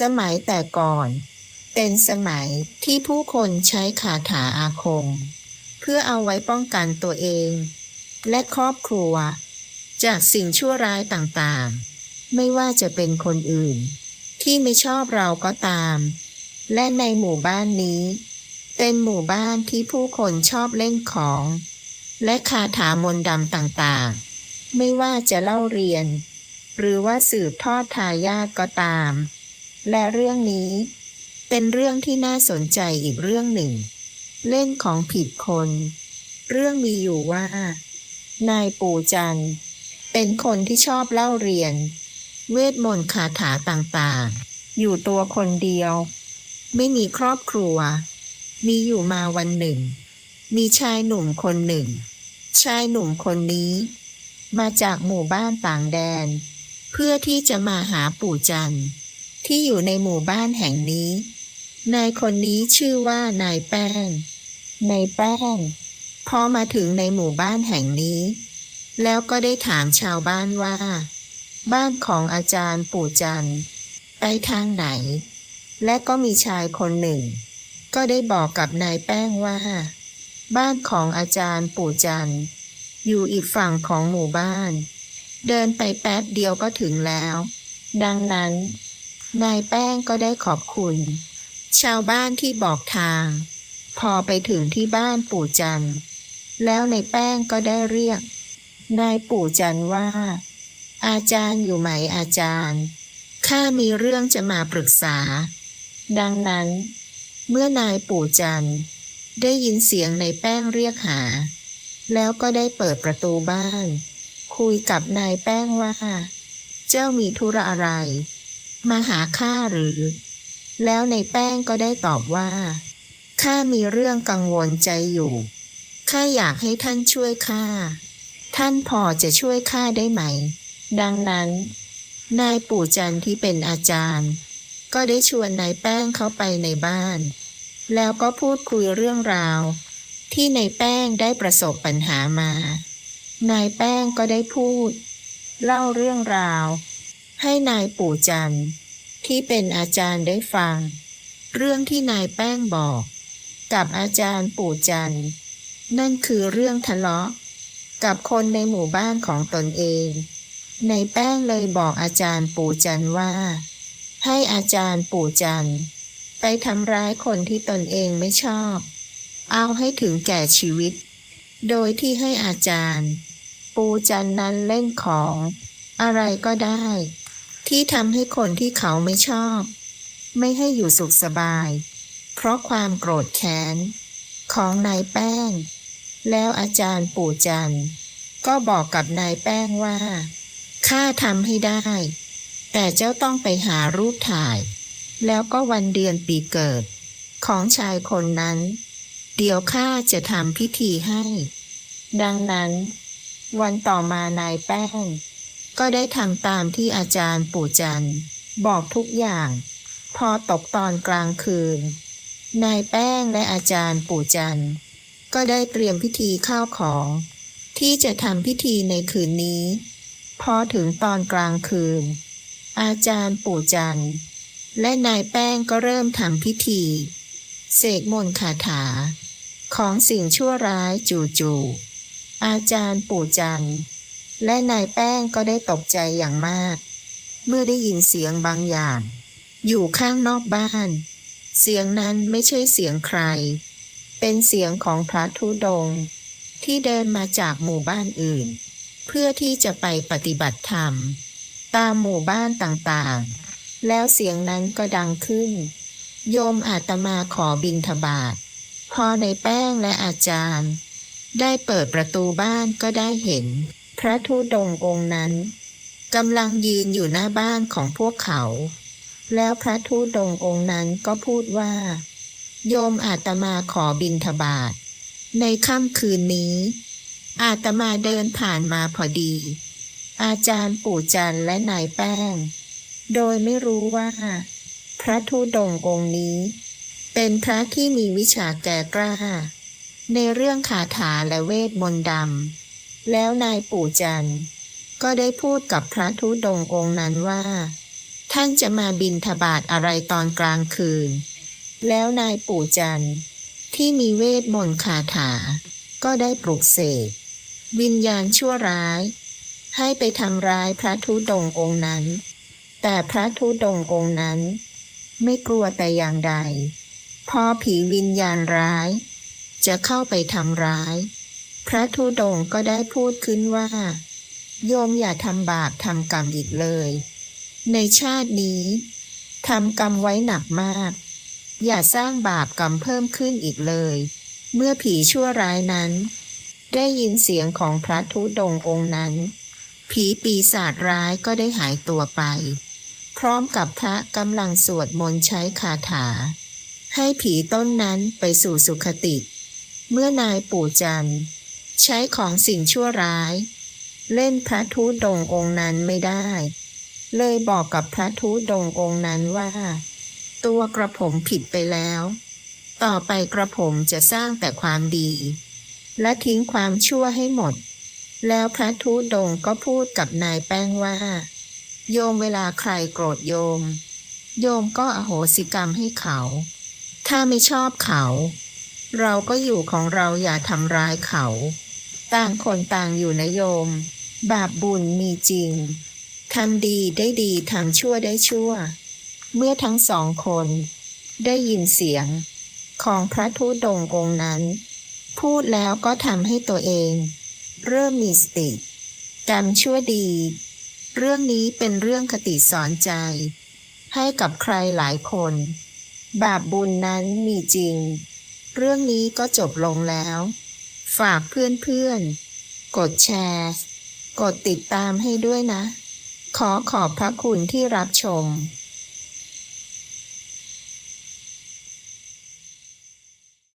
สมัยแต่ก่อน เป็นสมัยที่ผู้คนใช้คาถาอาคม เพื่อเอาไว้ป้องกันตัวเอง และครอบครัว จากสิ่งชั่วร้ายต่างๆ ไม่ว่าจะเป็นคนอื่น ที่ไม่ชอบเราก็ตาม และในหมู่บ้านนี้ เป็นหมู่บ้านที่ผู้คนชอบเล่นของ และคาถามนต์ดำต่างๆ ไม่ว่าจะเล่าเรียน หรือว่าสืบทอดทายาทก็ตาม และเรื่องนี้เป็นเรื่องที่น่าสนใจอีกเรื่องหนึ่ง เล่นของผิดคน เรื่องมีอยู่ว่า นายปู่จันเป็นคนที่ชอบเล่าเรียน เวทมนต์คาถาต่างๆ อยู่ตัวคนเดียว ไม่มีครอบครัว มีอยู่มาวันหนึ่ง มีชายหนุ่มคนหนึ่ง ชายหนุ่มคนนี้ มาจากหมู่บ้านต่างแดน เพื่อที่จะมาหาปู่จันทร์ ที่อยู่ในหมู่บ้านแห่งนี้ นายคนนี้ชื่อว่านายแป้ง นายแป้ง พอมาถึงในหมู่บ้านแห่งนี้ แล้วก็ได้ถามชาวบ้านว่า บ้านของอาจารย์ปู่จันทร์ไปทางไหน และก็มีชายคนหนึ่ง ก็ได้บอกกับนายแป้งว่า บ้านของอาจารย์ปู่จันทร์อยู่อีกฝั่งของหมู่บ้าน เดินไปแป๊บเดียวก็ถึงแล้ว ดังนั้น นายแป้งก็ได้ขอบคุณ ชาวบ้านที่บอกทาง พอไปถึงที่บ้านปู่จันแล้วนายแป้งก็ได้เรียก นายปู่จันว่า อาจารย์อยู่ไหมอาจารย์ข้ามีเรื่องจะมาปรึกษา ดังนั้น เมื่อนายปู่จันได้ยินเสียงในแป้งเรียกหา แล้วก็ได้เปิดประตูบ้าน คุยกับนายแป้งว่า เจ้ามีธุระอะไร มาหาข้าหรือ แล้วในแป้งก็ได้ตอบว่าข้ามีเรื่องกังวลใจอยู่ข้าอยากให้ท่านช่วยข้าท่านพอจะช่วยข้าได้ไหม ดังนั้น นายปู่จันที่เป็นอาจารย์ ก็ได้ชวนนายแป้งเข้าไปในบ้าน แล้วก็พูดคุยเรื่องราว ที่นายแป้งได้ประสบปัญหามานายแป้งก็ได้พูด เล่าเรื่องราว ให้นายปู่จันที่เป็นอาจารย์ได้ฟัง เรื่องที่นายแป้งบอก กับอาจารย์ปู่จันนั่นคือเรื่องทะเลาะ กับคนในหมู่บ้านของตนเองนายแป้งเลยบอกอาจารย์ปู่จันว่า ให้อาจารย์ปู่จันไปทำร้ายคนที่ตนเองไม่ชอบ เอาให้ถึงแก่ชีวิต โดยที่ให้อาจารย์ ปู่จันนั้นเล่นของ อะไรก็ได้ ที่ทำให้คนที่เขาไม่ชอบ ไม่ให้อยู่สุขสบาย เพราะความโกรธแค้น ของนายแป้ง แล้วอาจารย์ปู่จันก็บอกกับนายแป้งว่าข้าทำให้ได้ แต่เจ้าต้องไปหารูปถ่าย แล้วก็วันเดือนปีเกิด ของชายคนนั้น เดี๋ยวข้าจะทำพิธีให้ ดังนั้น วันต่อมานายแป้ง ก็ได้ทำตามที่อาจารย์ปู่จันบอกทุกอย่าง พอตกตอนกลางคืน นายแป้งและอาจารย์ปู่จันก็ได้เตรียมพิธีข้าวของ ที่จะทำพิธีในคืนนี้ พอถึงตอนกลางคืน อาจารย์ปู่จันและนายแป้งก็เริ่มทำพิธี เสกมนต์คาถา ของสิ่งชั่วร้ายจู่ๆอาจารย์ปู่จันทร์ และนายแป้งก็ได้ตกใจอย่างมาก เมื่อได้ยินเสียงบางอย่าง อยู่ข้างนอกบ้าน เสียงนั้นไม่ใช่เสียงใคร เป็นเสียงของพระธุดงค์ที่เดินมาจากหมู่บ้านอื่น เพื่อที่จะไปปฏิบัติธรรม ตามหมู่บ้านต่างๆ แล้วเสียงนั้นก็ดังขึ้น โยมอาตมาขอบินทบาทพอในแป้งและอาจารย์ ได้เปิดประตูบ้านก็ได้เห็น พระธุดงองค์นั้นกำลังยืนอยู่หน้าบ้านของพวกเขา แล้วพระธุดงองค์นั้นก็พูดว่า โยมอาตมาขอบินทบาท ในค่ำคืนนี้ อาตมาเดินผ่านมาพอดี อาจารย์ปู่จันและนายแป้ง โดยไม่รู้ว่า พระธุดงองค์นี้ เป็นพระที่มีวิชาแก่กล้า ในเรื่องคาถาและเวทมนต์ดำ แล้วนายปู่จันก็ได้พูดกับพระธุดงองค์นั้นว่า ท่านจะมาบินทบาทอะไรตอนกลางคืน แล้วนายปู่จันที่มีเวทมนต์คาถา ก็ได้ปลุกเสกวิญญาณชั่วร้าย ให้ไปทำร้ายพระธุดงองค์นั้น แต่พระธุดงองค์นั้น ไม่กลัวแต่อย่างใดพอผีวิญญาณร้าย จะเข้าไปทำร้าย พระธุดงค์ก็ได้พูดขึ้นว่า โยมอย่าทำบาปทำกรรมอีกเลย ในชาตินี้ทำกรรมไว้หนักมาก อย่าสร้างบาปกรรมเพิ่มขึ้นอีกเลย เมื่อผีชั่วร้ายนั้น ได้ยินเสียงของพระธุดงค์องค์นั้น ผีปีศาจร้ายก็ได้หายตัวไป พร้อมกับพระกำลังสวดมนต์ใช้คาถา ให้ผีต้นนั้นไปสู่สุคติ เมื่อนายปู่จันทร์ ใช้ของสิ่งชั่วร้าย เล่นพระธุดงองค์นั้นไม่ได้ เลยบอกกับพระธุดงองค์นั้นว่า ตัวกระผมผิดไปแล้ว ต่อไปกระผมจะสร้างแต่ความดี และทิ้งความชั่วให้หมด แล้วพระธุดงก็พูดกับนายแป้งว่า โยมเวลาใครโกรธโยม โยมก็อโหสิกรรมให้เขา ถ้าไม่ชอบเขาเราก็อยู่ของเราอย่าทำร้ายเขา ต่างคนต่างอยู่นะโยม บาปบุญมีจริงทำดีได้ดีทำชั่วได้ชั่ว เมื่อทั้งสองคน ได้ยินเสียง ของพระธุดงค์องค์นั้น พูดแล้วก็ทำให้ตัวเอง เริ่มมีสติกรรมชั่วดี เรื่องนี้เป็นเรื่องคติสอนใจ ให้กับใครหลายคน บาปบุญนั้นมีจริง เรื่องนี้ก็จบลงแล้ว ฝากเพื่อนๆ กดแชร์ กดติดตามให้ด้วยนะ ขอขอบพระคุณที่รับชม